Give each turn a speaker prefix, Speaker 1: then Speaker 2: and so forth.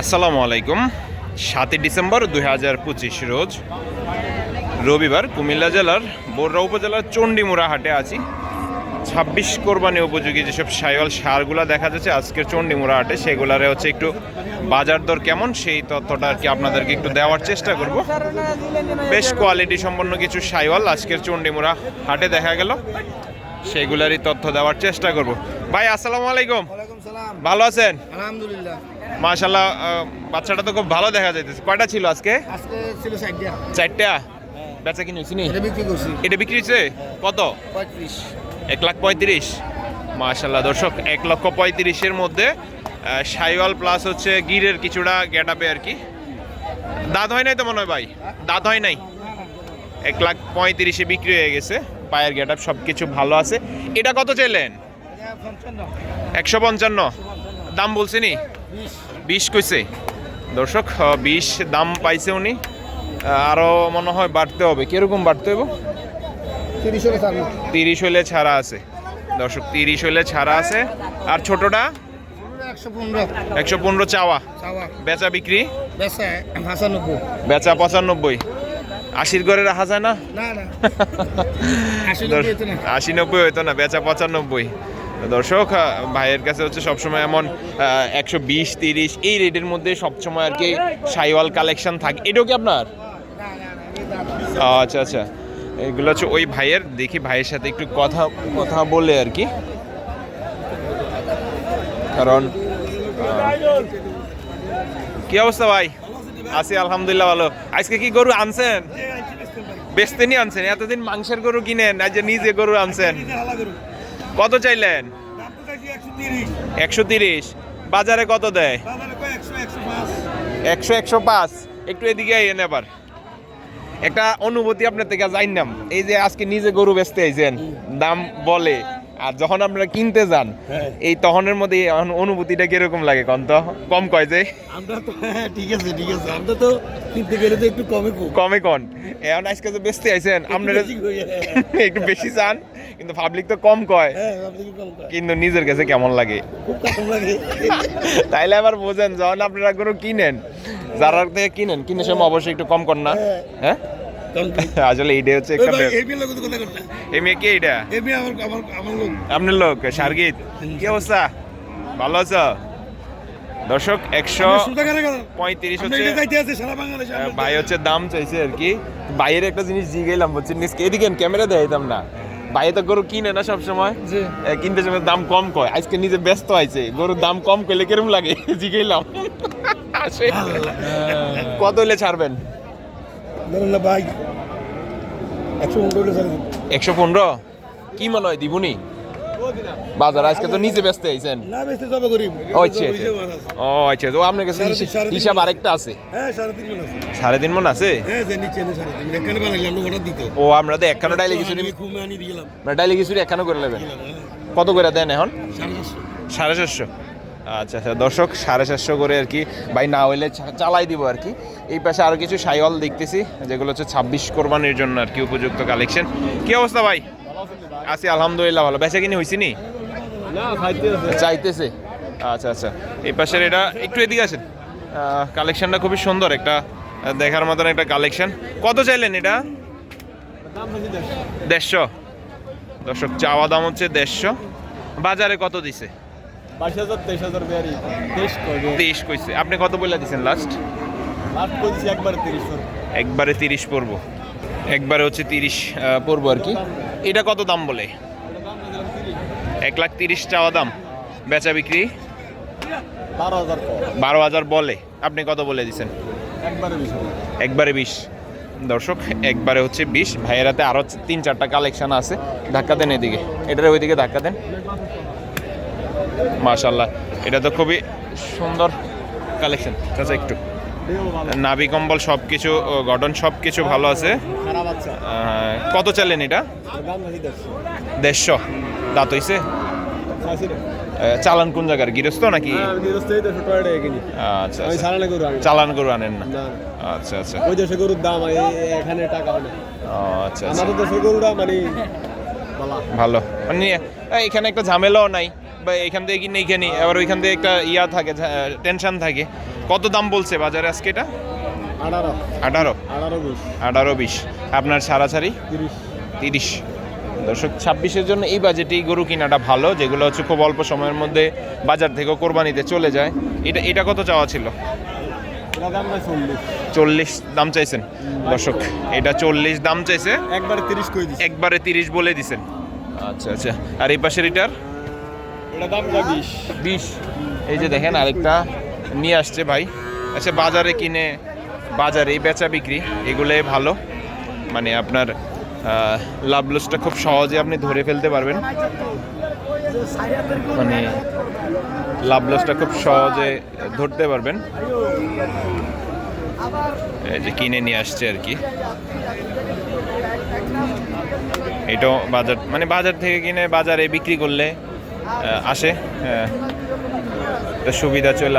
Speaker 1: আসসালামু আলাইকুম। সাতই ডিসেম্বর দুই হাজার পঁচিশ রোজ রবিবার কুমিল্লা জেলার বড়রা উপজেলার চণ্ডীমুড়া হাটে আছি। ছাব্বিশ কোরবানি উপযোগী যেসব সাইওয়াল সারগুলো দেখা যাচ্ছে আজকের চণ্ডীমুড়া হাটে সেগুলারে হচ্ছে একটু বাজার দর কেমন সেই তথ্যটা আর কি আপনাদেরকে একটু দেওয়ার চেষ্টা করব। বেশ কোয়ালিটি সম্পন্ন কিছু সাইওয়াল আজকের চণ্ডীমুড়া হাটে দেখা গেল সেগুলারই তথ্য দেওয়ার চেষ্টা করব। ভাই আসসালামু আলাইকুম। ভালো আছেন?
Speaker 2: আলহামদুলিল্লাহ।
Speaker 1: মাশাল্লাহ বাচ্চাটা তো খুব ভালো দেখা যাইতেছে। কয়টা ছিল আজকে?
Speaker 2: আজকে ছিল
Speaker 1: চারটা। বেচা কিনে হয়েছি নি?
Speaker 2: এটা বিক্রি করছি।
Speaker 1: এটা বিক্রি হয়েছে কত?
Speaker 2: পঁয়ত্রিশ।
Speaker 1: এক লাখ পঁয়ত্রিশ। মাশাল্লাহ দর্শক এক লক্ষ পঁয়ত্রিশের মধ্যে সাইওয়াল প্লাস হচ্ছে গিরের কিছুটা গেটাপে আর কি। দাঁত হয় নাই তো মনে হয় ভাই? দাঁত হয় নাই? এক লাখ পঁয়ত্রিশে বিক্রি হয়ে গেছে। পায়ের গেটাপ সব কিছু ভালো আছে। এটা কত চাইলেন? একশো পঞ্চান্ন। দাম বলছে নি? বিশ কইছে। দর্শক বিশ দাম পাইছে উনি। আহ, আরও মনে হয় বাড়তে হবে। কীরকম বাড়তে হবে
Speaker 2: তিরিশ
Speaker 1: হইলে ছাড়া আছে। দর্শক তিরিশ হইলে ছাড়া আছে। আর ছোটটা?
Speaker 2: একশো পনেরো।
Speaker 1: চাওয়া।
Speaker 2: চাওয়া।
Speaker 1: বেচা বিক্রি? বেচা পঁচানব্বই। আশির ঘরে রাখা যায় না?
Speaker 2: আশি নব্বই
Speaker 1: হইতো না বেচা পঁচানব্বই। দর্শক ভাইয়ের কাছে হচ্ছে সবসময় এমন একশো বিশ তিরিশ এই রেটের মধ্যে সবসময় আর কি সাইওয়াল কালেকশন থাকে। এটাও কি আপনার? আচ্ছা আচ্ছা। এগুলো হচ্ছে ওই ভাইয়ের দেখি ভাইয়ের সাথে একটু কথা কথা বলে আর কি। কারণ কি অবস্থা ভাই? আছি আলহামদুলিল্লাহ ভালো। আজকে কি গরু আনছেন? বেচতে নিয়ে আনছেন? এতদিন মাংসের গরু কিনেন আজ যে নিজে গরু আনছেন। কত চাইলেন? একশো তিরিশ। বাজারে কত দেয়? একশো একশো পাঁচ। একটু এদিকে আইন এবার। একটা অনুভূতি আপনার থেকে জানলাম এই যে আজকে নিজে গরু বেচতে আইছেন, দাম বলে। আর যখন আপনারা কিনতে যান
Speaker 2: হ্যাঁ।
Speaker 1: এই তখনের মধ্যে অনুভূতিটা কীরকম লাগে কম তো কম কয় যে?
Speaker 2: আমরা তো হ্যাঁ ঠিক আছে ঠিক আছে। আমরা তো কিনতে গেলে তো একটু কমে। কম।
Speaker 1: কন এখন আজকে যে বেচতে আইছেন আপনারা
Speaker 2: হ্যাঁ।
Speaker 1: একটু বেশি চান কিন্তু পাবলিক তো কম কয়? কিন্তু নিজের কাছে কেমন লাগে? তাইলে আবার বোঝেন যখন আপনারা গরু কিনেন যারা থেকে কিনেন কিনে সময় অবশ্যই একটু কম কর না। হ্যাঁ। আসলে এইটা হচ্ছে একটা।
Speaker 2: এই
Speaker 1: মেয়ে কে আপনার লোক সার্গিত কি অবস্থা? ভালো আছো? দর্শক একশো? পঁয়ত্রিশ হচ্ছে
Speaker 2: আছি
Speaker 1: ভাই হচ্ছে দাম চাইছে আর কি। বাইরের একটা জিনিস জিগেলাম বলছি এদিকে ক্যামেরা দেখাইতাম না। ভাই তো গরু কিনে না
Speaker 2: সবসময়।
Speaker 1: কিনতে সময় দাম কম কয়। আজকে নিজে ব্যস্ত হয়েছে গরুর দাম কম করলে কিরম লাগে? জিগেলাম কত হলে ছাড়বেন?
Speaker 2: না ভাই একশো পনেরো।
Speaker 1: একশো কি মনে হয় দিবনি? বাজার আজকে তো নিজে ব্যস্ত
Speaker 2: না
Speaker 1: ও আচ্ছা আচ্ছা। ও আচ্ছা তো আপনার কাছে হিসাব-। আরেকটা আছে।
Speaker 2: হ্যাঁ সাড়ে তিন আছে।
Speaker 1: মন আছে?
Speaker 2: হ্যাঁ যে নিচে অর্ডার দিতে।
Speaker 1: ও আমরা তো একখানো ডাইলে কিছু
Speaker 2: আনি
Speaker 1: ডাইলে কিছু একখানো করে নেবেন।
Speaker 2: হ্যাঁ।
Speaker 1: কত করে দেন এখন?
Speaker 2: সাড়ে চারশো।
Speaker 1: আচ্ছা আচ্ছা। দর্শক সাড়ে চারশো করে আর কি ভাই না হইলে চালাই দিব আর কি। এই পাশে আরও কিছু সাইওয়াল দেখতেছি যেগুলো হচ্ছে ছাব্বিশ কোরবানির জন্য আর কি উপযুক্ত কালেকশন কি অবস্থা ভাই? আছি আলহামদুলিল্লাহ ভালো। বেচা কিনে হয়েছি নি? চাইতেছে। আচ্ছা আচ্ছা। এই পাশের এটা একটু এদিকে আসেন। কালেকশনটা খুবই সুন্দর একটা দেখার মতন একটা কালেকশন কত চাইলেন এটা? দেড়শো। দর্শক চাওয়া দাম হচ্ছে দেড়শো। বাজারে কত দিছে?
Speaker 3: বাইশ হাজার তেইশ হাজার বেয়ারি। তেইশ করবে
Speaker 1: তেইশ কইছে। আপনি কত বলে দিছেন লাস্ট
Speaker 3: একবার তিরিশ
Speaker 1: একবারে তিরিশ পড়ব। একবারে হচ্ছে তিরিশ পড়ব আর কি। এটা কত দাম বলে? এক লাখ তিরিশ চাওয়া দাম। বেচা বিক্রি?
Speaker 3: বারো হাজার
Speaker 1: বারো হাজার বলে। আপনি কত বলে দিছেন?
Speaker 3: একবারে বেশি
Speaker 1: দর্শক একবারে হচ্ছে বিশ। ভাইয়ের হাতে আরও তিন চারটা কালেকশন আছে। ধাক্কা দেন এদিকে। এটার ওইদিকে ধাক্কা দেন। মাশাল্লাহ এটা তো খুবই সুন্দর কালেকশন আচ্ছা একটু। নাভি কম্বল সব কিছু গঠন সব কিছু ভালো আছে। কত চালেন এটা? দেড়শো। দাঁত হইছে? চালান কোন জায়গার? গৃহস্থ নাকি?
Speaker 3: কিনি
Speaker 1: আচ্ছা আচ্ছা। চালান গরু আনেন। না? আচ্ছা আচ্ছা।
Speaker 3: ওই দেশে গরুর দাম এখানে টাকা হয়
Speaker 1: আচ্ছা আচ্ছা।
Speaker 3: আমাদের দেশের গরুটা মানে
Speaker 1: ভালো। মানে এখানে একটা ঝামেলাও নাই। বা এখান থেকে কিনে এখানে আবার ওইখান থেকে একটা ইয়া থাকে টেনশন থাকে। কত দাম বলছে বাজারে আজকে এটা?
Speaker 3: আঠারো।
Speaker 1: আঠারো?
Speaker 3: আঠারো বিশ।
Speaker 1: আপনার সারাসারি?
Speaker 3: তিরিশ।
Speaker 1: তিরিশ। দর্শক ছাব্বিশের জন্য এই বাজেটেই গরু কেনাটা ভালো যেগুলো হচ্ছে খুব অল্প সময়ের মধ্যে বাজার থেকে কোরবানিতে চলে যায়। এটা এটা কত চাওয়া ছিল?
Speaker 3: দাম চল্লিশ।
Speaker 1: দাম চাইছেন? দর্শক এটা চল্লিশ দাম চাইছে।
Speaker 3: একবারে তিরিশ
Speaker 1: একবারে তিরিশ বলে দিছেন। আচ্ছা আচ্ছা। আর এই পাশের এটার?
Speaker 3: বিশ।
Speaker 1: এই যে দেখেন আরেকটা নিয়ে আসছে ভাই। আচ্ছা বাজারে কিনে বাজারে বেচা বিক্রি এগুলোই ভালো। মানে আপনার লাভ লসটা খুব সহজে আপনি ধরে ফেলতে পারবেন। মানে লাভ লসটা খুব সহজে ধরতে পারবেন। এই যে কিনে নিয়ে আসছে আর কি। এটাও বাজার মানে বাজার থেকে কিনে বাজারে বিক্রি করলে আসে সুবিধা চলে